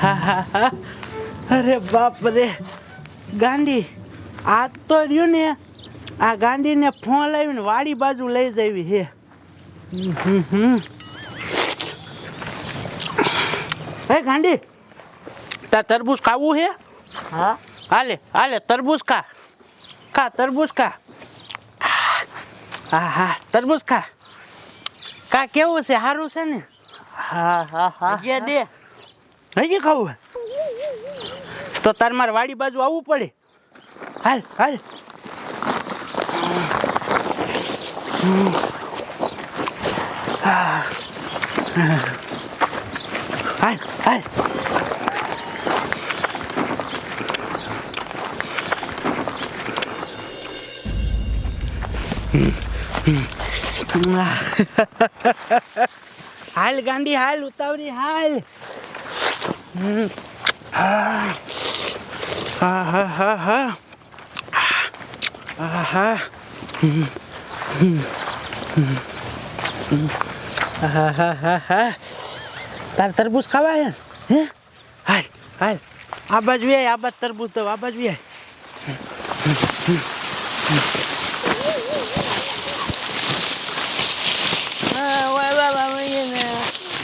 આહાહાહા. અરે બાપ રે. ગાંડી આ તો રહ્યું ને આ ગાંડીને ફોન લાવીને વાડી બાજુ લઈ જવી હે. હે ગાંડી તા તરબૂચ ખાવું હે? હા. હાલે હાલે તરબૂચ ખા. ખા તરબૂચ ખા. હા હા તરબૂચ ખા. કા કેવું છે? સારું છે ને? હા હા હા. દે. હજી ખાવું? તો તાર મારે વાડી બાજુ આવવું પડે હાલ હાલ હાલ હાલ હાલ ગાંડી, હાલ, ઉતાવળી, હાલ. હા હા હા હા હા તાર તરબૂચ ખાવા હે? હાલ હાલ. આ બાજુ આ બાજ તરબૂચ તો, આ બાજુ આય.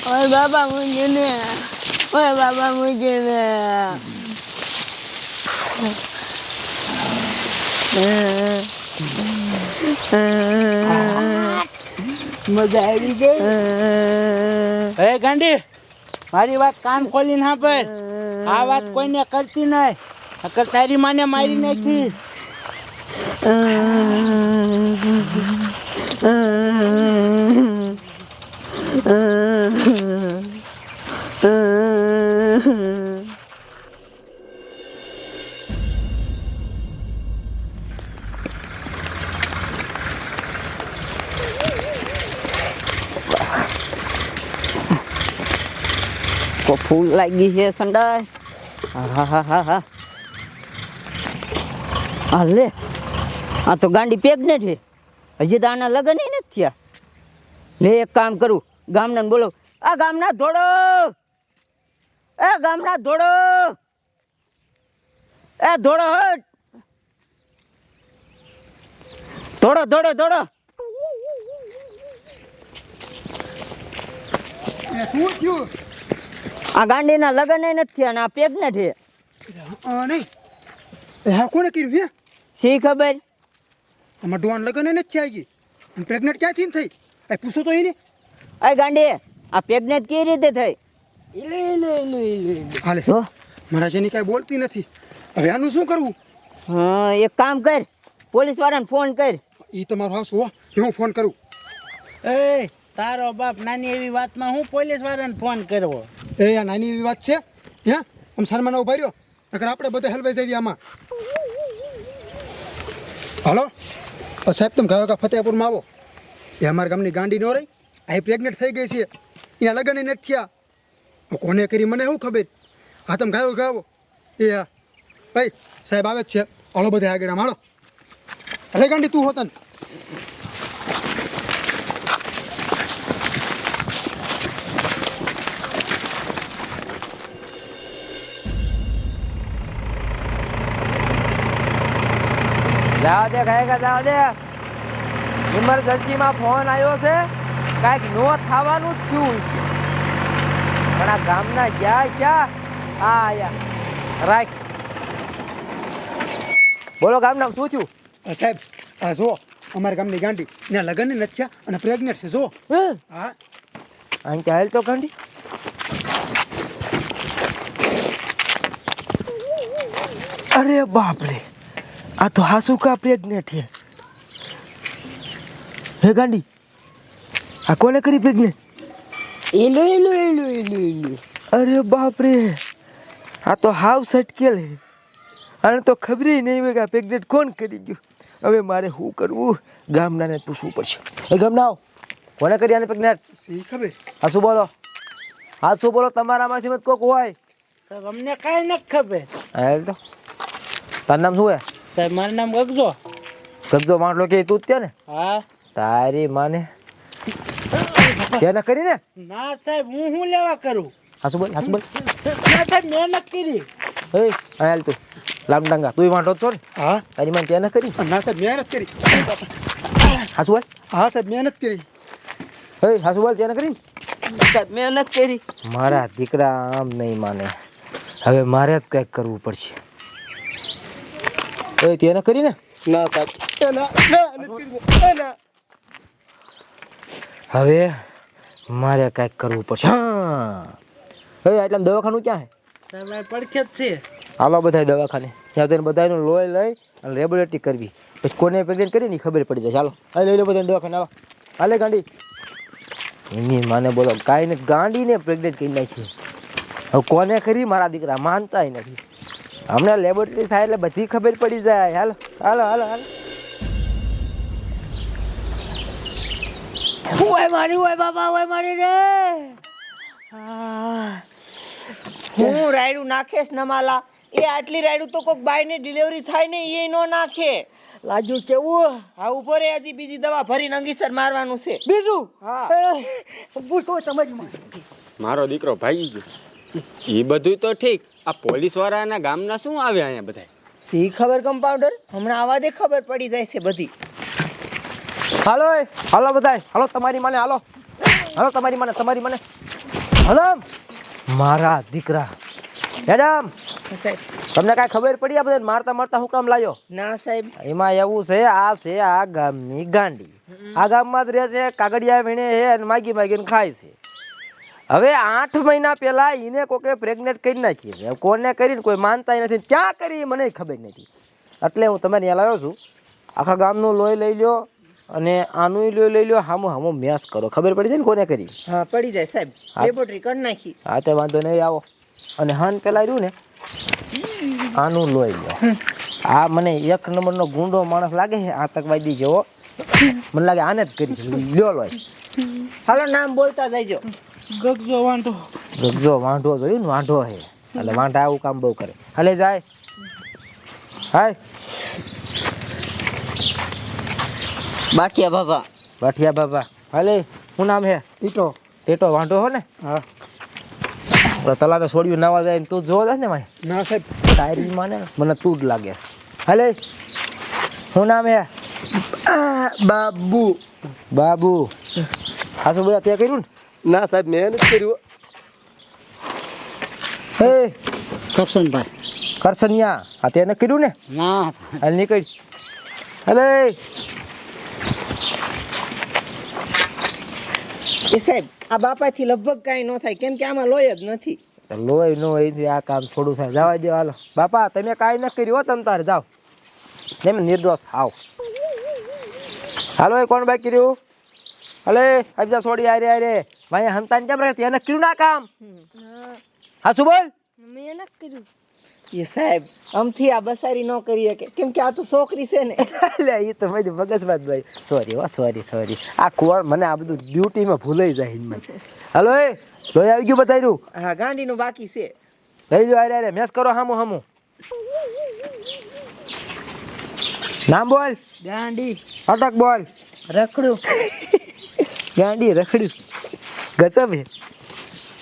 ઓય બાબા મુજે ને ઓય બાબા મુજે મુજે આવી ગઈ હે ગાંડી મારી વાત કાન ખોલીને પર આ વાત કોઈને કરતી નહીં. અકર તારી માને મારી નાખી. કો ફૂલ લાગી છે સંડાસ હા હા હા હા હા લે આ તો ગાંડી પેક ને છે હજી તો આના લગન નથી થયા લે એક કામ કરું ગામના બોલો આ ગામના ધોડો એ ગામના ધોડો એ ધોડો હટ. ધોડો ધોડો ધોડો શું થયું? આ ગાંડીના લગન નથી થયા અને આ પેગ ને છે. નહીં. હા કોણે કર્યું છે? શી ખબર? આમાં ડોન લગન નથી થયા ગઈ અને પ્રેગ્નેન્ટ ક્યાંથી થઈ? એ પૂછો તો એને એ ગાંડી આ પ્રેગ્નેટ કઈ રીતે થઈ? હાલે. મારા જેની કાંઈ બોલતી નથી. હવે આનું શું કરવું? હા એક કામ કર. પોલીસ વાળાને ફોન કર. એ તમારો હાસ હો. હું ફોન કરું. એ તારો બાપ નાની એવી વાતમાં હું પોલીસ વાળાને ફોન કરવો? એ આ નાની એવી વાત છે? હે? આમ શર્માનો ઊભા રહ્યો? નકર આપણે બધા હલવાઈ જઈએ આમાં. હાલો? સાહેબ તમે કહો કે ફતેહપુરમાં આવો. એ અમારા ગામની ગાંડી નો રહી. આ પ્રેગ્નેન્ટ થઈ ગઈ છે. અહીંયા લગ્ન નથી થયા. કોને કરી? મને શું ખબર? હા, તમે ગાયો ગાવો. એ હા. ભાઈ, સાહેબ આવે જ છે. હળો બધા આગળ આમ હાલો. અરે ગાંડી, તું હોતન જાવ દે ખાયગા જાવ દે. ઇમરજન્સીમાં ફોન આવ્યો છે. કાંઈક નો થવાનું જ થયું છે પણ આ ગામના જ્યાં શા આ આયા. રાખ. બોલો ગામના શું થયું? સાહેબ આ જો અમારા ગામની ગાંડી. ત્યાં લગ્ન નથી થયા અને પ્રેગ્નેટ છે જો હા? આમ ચાલ તો ગાંડી. અરે બાપ રે આ તો હાસુકા પ્રેગ્નેટ છે? હે ગાંડી આ કોને કરી પ્રેગ્નેટ એલું એલો એલો એલો એલો. અરે બાપ રે આ તો હાવ સટકેલ હે. આને તો ખબર નહીં હોય કે આ પ્રેગ્નેટ કોણ કરી ગયું. હવે મારે શું કરવું? ગામનાને પૂછવું પડશે. એ ગામના આવો. કોને કરી આને પ્રેગ્નેટ સી ખબર? હા શું બોલો? હા શું બોલો? તમારામાંથી મત કોક હોય. અમને કાંઈ નથી ખબર. હાલ તો. તારું નામ શું હે? સાહેબ મારું નામ ગગજો. ગગજો માટલો કે તું જ ત્યાં ને? હા. તારી માને કેને કરીને ના? સાહેબ હું શું લેવા કરું? હાસુ બોલ હાસુ બોલ. ના સાહેબ મહેનત કરી. એ હાલ તું. લામ ડંગા. તું વાંટો છો ને? હા. તારી માં ન કરી? ના સાહેબ મહેનત કરી. હાસુ બોલ? હા સાહેબ મહેનત કરી. એ હાસુ બોલ ત્યાં ન કરી? સાહેબ મહેનત કરી. મારા દીકરા આમ નહીં માને. હવે મારે જ કંઈક કરવું પડશે. એ તેને કરી ને? ના સાહેબ ના ના કરી. ના. હવે મારે કાંઈક કરવું પડશે. હા. એ એટલે દવાખાનું ક્યાં છે પડખે જ છે. હાલો બધા દવાખાને. ત્યાં તેને બધાયનું લોહી લઈ અને લેબોરેટરી કરવી. પછી કોને પ્રેગ્નેન્ટ કરી ને ખબર પડી જાય. ચાલો હવે લઈ લો બધાને દવાખાને આવો. હાલે ગાંડી. એની માને બોલો કાંઈ ને ગાંડીને પ્રેગ્નેન્ટ કરી નાખી. હવે કોને કરી? મારા દીકરા માનતાય નથી. હમણાં લેબોરેટરી થાય એટલે બધી ખબર પડી જાય. હાલો હાલો હાલો હાલો. ઓય મારી ઓય બાબા ઓય મારી રે. આ. હું. રાયડું નાખેશ નમાલા. એ આટલી રાયડું તો કોઈક બાયને ડિલિવરી થાય ને એ નો નાખે. લાજુ કેવું? હા ઉપર એ હજી બીજી દવા ભરીને અંગીસર મારવાનું છે. બીજું? હા. પૂછો સમજમાં. મારો દીકરો ભાગી ગયો. એ બધું તો ઠીક. આ પોલીસ વાળાના ગામના શું આવ્યા અહીંયા બધા સી ખબર કમ્પાઉન્ડર હમણાં આવા દે ખબર પડી જાય છે બધી. હાલો હલો બધાય હાલો તમારી માને હાલો. હાલો તમારી માને તમારી માને. હાલો મારા દીકરા. મેડમ તમને કાંઈ ખબર પડી આ બધા મારતા મારતા હું કામ લાયો? ના સાહેબ. એમાં એવું છે આ છે આ ગામની ગાંડી. આ ગામમાં જ રહે છે કાગડિયા વીણે હે અને માગી માગીને ખાય છે. હવે આઠ મહિના પહેલા એને કોકે પ્રેગ્નેન્ટ કરી નાખી છે. કોને કરીને કોઈ માનતા નથી. ક્યાં કરી મને ખબર નથી. એટલે હું તમે ત્યાં લાવ્યો છું. આખા ગામનું લોહી લઈ લ્યો. અને આનું લો લઈ લ્યો હામો હામો મેસ કરો. ખબર પડી જાય ને કોને કરી? હા પડી જાય સાહેબ. હા. લેબોરેટરી કરી નાખી. હા તે વાંધો નહીં આવો. અને હાન પેલા રહ્યું ને આનું લોહી લ્યો. આ મને એક નંબરનો ગુંડો માણસ લાગે છે આતંકવાદી જેવો. મને લાગે આને જ કરી લ્યો લોહી. હાલો નામ બોલતા જઈજો ગગજો વાંધો ગગજો વાંઢો જોયું ને વાંઢો છે. એટલે વાંઢા આવું કામ બહુ કરે. હાલે જાય. હાય. બાટિયા બાબા. બાઠિયા બાબા. હાલે શું નામ હે? ટીટો. ટીટો વાંઢો હો ને? હા. તલાવે છોડ્યું નાવા જાય ને તું જોવા જાય ને ભાઈ? ના સાહેબ. ટાયરી માને મને તું જ લાગે. હાલે શું નામ હે? બાબુ. બાબુ. હાસુ બધા તે કર્યું ને? ના સાહેબ મેં નથી કર્યું. હે કરશનભાઈ. કરસનિયા આ તેને કર્યું ને? ના. હાલ નીકળ. અલે એ સાહેબ આ બાપાથી લગભગ કાંઈ ન થાય કેમ કે આમાં લોહી જ નથી. લોહી નો હોય આ કામ થોડું થાય. જવા દે હાલો. બાપા તમે કાંઈ ન કર્યું હો તમ તારે જાઓ. એમ નિર્દોષ આવ. હાલો એ કોણ ભાઈ કર્યું અલે અબજા છોડી આરે આરે ભાઈ હંતાન કેમ રહે? તેને કર્યું ના કામ? હા શું બોલ? એ સાહેબ આમથી આ બસારી ન કરી શકે. કેમ કે આ તો છોકરી છે ને. એટલે એ તો મારી મગજમાં ભાઈ. સોરી હો સોરી સોરી આ કોણ મને આ બધું ડ્યુટીમાં ભૂલાઈ જાય મને હલો એ લોહી આવી ગયું બતાવ્યું હા ગાંડીનું બાકી છે. લઈ લો અરે અરે મેસ કરો હામું હામું. નામ બોલ. ગાંડી. અટક બોલ. રખડું. ગાંડી રખડ્યું. ગજબ હે.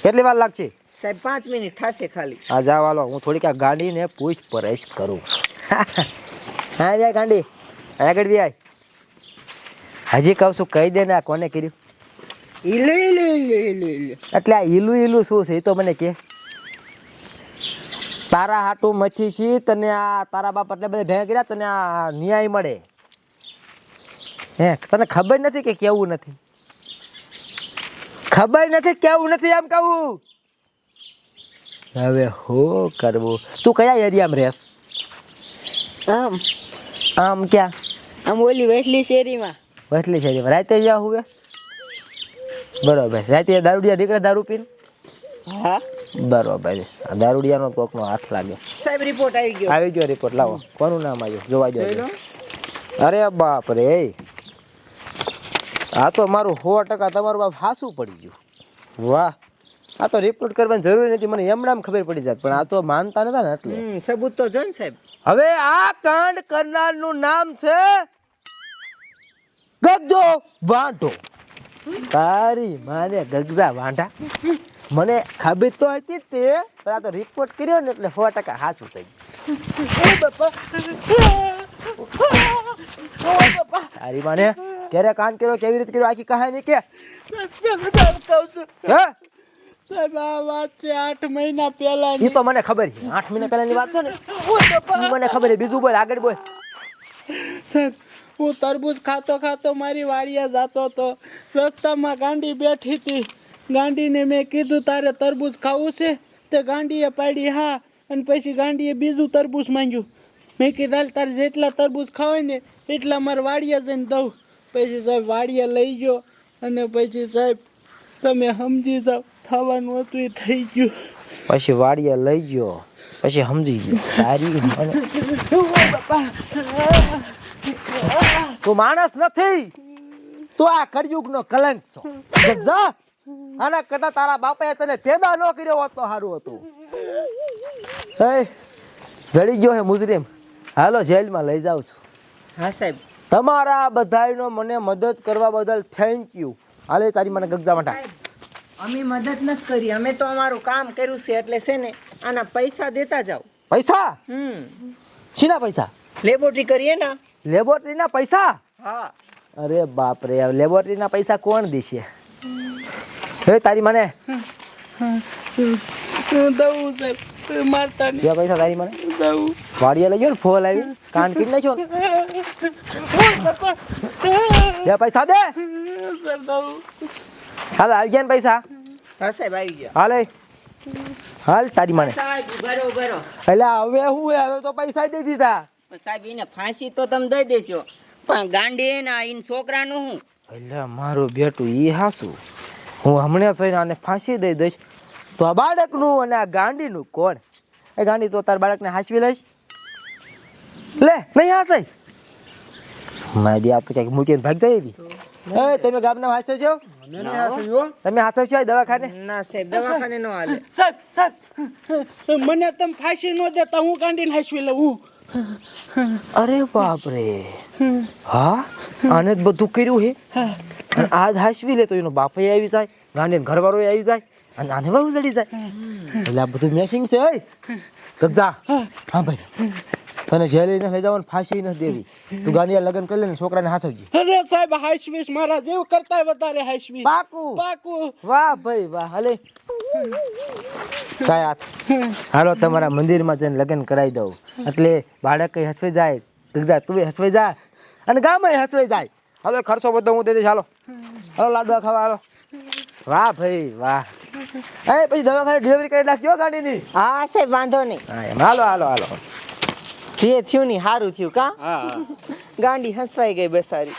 કેટલી વાર લાગશે? સાહેબ પાંચ મિનિટ થશે ખાલી. આ જાવ હાલો. હું થોડીક આ ગાંડીને પૂછપરછ કરું. હા રે ગાંડી. આગળ બી આય. હજી કહું છું કહી દે ને આ કોને કર્યું. ઈલું ઈલું ઈલું ઈલું ઈલું એટલે આ ઈલું ઈલું શું છે? એ તો મને કે. તારા હાટું મથી છી તને આ તારા બાપ એટલે બધા ભેગા કર્યા તને આ ન્યાય મળે. હે તને ખબર નથી કે કેવું નથી? ખબર નથી કેવું નથી એમ કહું. હવે હો કરવું. તું કયા એરિયામાં રહેશ? આમ. આમ ક્યાં? આમ ઓલી વેસલી શેરીમાં. વસલી શેરીમાં. રાતે જ્યાં હુવે? બરોબર. રાતે દારૂડિયા નીકળે દારૂ પીને? હા. બરોબર. આ દારૂડિયાનો કોકનો હાથ લાગે. સાહેબ રિપોર્ટ આવી ગયો. આવી ગયો રિપોર્ટ લાવો. કોનું નામ આવ્યું? જોવા જાય અરે બાપ રે. આ તો મારું સો ટકા તમારું બાપ હાસું પડી ગયું. વાહ. આ તો રિપોર્ટ કરવાની જરૂર નથી મને એમણામ ખબર પડી જાત પણ આ તો માનતા નતા ને એટલે. સબૂત તો જો ને સાહેબ. હવે આ કાંડ કરનારનું નામ છે ગગજો વાંઢો. તારી માને ગગજા વાંઢા. મને ખબર તો હતી તે પણ આ તો રિપોર્ટ કર્યો ને એટલે સો ટકા હાચું થઈ ગયું. તારી માને ક્યારે કાન કર્યો કેવી રીતે કર્યો આખી કહાની કે? હે? સાહેબ આ વાત છે આઠ મહિના પહેલા એ તો મને ખબર છે. આઠ મહિના પહેલાની વાત છે ને? મને ખબર છે. બીજું બોલ આગળ બોલ. સાહેબ હું તરબૂચ ખાતો ખાતો મારી વાડીએ જતો હતો. રસ્તામાં ગાંડી બેઠી હતી. ગાંડીને મેં કીધું તારે તરબૂચ ખાવું છે? તે ગાંડીએ પાડી હા. અને પછી ગાંડીએ બીજું તરબૂચ માંગ્યું. મેં કીધું તારે જેટલા તરબૂચ ખાવાય ને એટલા મારે વાડીએ જઈને દઉં. પછી સાહેબ વાડીએ લઈ ગયો. અને પછી સાહેબ તમે સમજી જાઓ. થવાનું હતું એ થઈ ગયું. પછી વાડીએ લઈ ગયો. પછી સમજી ગયો. તારી તું માણસ નથી. તું આ કળયુગનો કલંક છો. જગજા આના કરતા તારા બાપાએ તને પેદા ન કર્યો હોત તો સારું હતું. હે જડી ગયો હે મુજરીમ. હાલો જેલમાં લઈ જાઉં છું. હા સાહેબ. તમારા બધાયનો મને મદદ કરવા બદલ થેન્ક યુ હાલે તારી મને ગગજા માટે અમે મદદ નથી કરી. અમે તો અમારું કામ કર્યું છે એટલે છે ને આના પૈસા દેતા જાઓ. પૈસા? હમ. શીના પૈસા? લેબોરેટરી કરીએ ને? લેબોરેટરીના પૈસા? હા. અરે બાપ રે લેબોરેટરીના પૈસા કોણ દેશે? હે તારી મને? દઉં સાહેબ. મારતા નહીં. પૈસા તારી મને. દઉં. વાડીએ લઈ ગયો ને ફોલ આવી. કાન કીધી નાખ્યો ને. પૈસા દે. સર દઉં. હાલ આવી ગયા ને પૈસા? હા સાહેબ આવી ગયા. હાલ હાલ. તારી મને. સાહેબ ઉભારો ઉભારો એટલે હવે હું હવે તો પૈસા દઈ દીધા. સાહેબ એને ફાંસી તો તમે દઈ દેશો. પણ ગાંડી એના ઈન છોકરાનું હું એટલે મારું બેટું ઈ હાસું. હું હમણાં થઈને આને ફાંસી દઈ દઈશ. તો આ બાળકનું અને આ ગાંડીનું કોણ? એ ગાંડી તો તાર બાળકને હાંસવી લઈશ. લે નહીં હાંસાય મારી આપ તો ક્યાંક મૂકીને ભાગ જાય હતી. એ તમે ગામના હાંસો છો. તમે હાંસવ છો દવાખાને? ના સાહેબ દવાખાને નો હાલે. સાહેબ સાહેબ. મને તમે ફાંસી નો દેતા હું કાંડીને હાંસવી લઉં હું. અરે બાપ રે હા? આને જ બધું કર્યું હે? અને આ જ હાંસવી લે તો એનો બાપે આવી જાય ગાંડીને ઘરવાળો આવી જાય અને આને બહુ ચડી જાય. એટલે આ બધું મેસિંગ છે તો જા. હા ભાઈ. તને જેલે લઈ જવાનું ફાંસી નથી દેવી. તું ગાંડિયા લગ્ન કરી લે ને છોકરાને હાસવજી. અરે સાહેબ હાઈશવીશ મારા જેવું કરતા વધારે હાઈશવીશ પાકું. પાકું. વાહ ભાઈ વાહ હલે. કાંઈ હાલો તમારા મંદિરમાં જઈને લગ્ન કરાવી દઉં. એટલે બાળક હસવાઈ જાય ગજા તું હસવાઈ જા અને ગામે હસવાઈ જાય. હવે ખર્ચો બધો હું દઈ દઈશ હાલો. હાલો લાડવા ખાવા હાલો. વાહ ભાઈ વાહ. એ પછી દવાખાને ડિલિવરી કરી નાખજો ગાડીની. હા સાહેબ વાંધો નહીં. હા હાલો હાલો હાલો. જે થયું ને સારું થયું કા? ગાંડી હસવાઈ ગઈ બસારી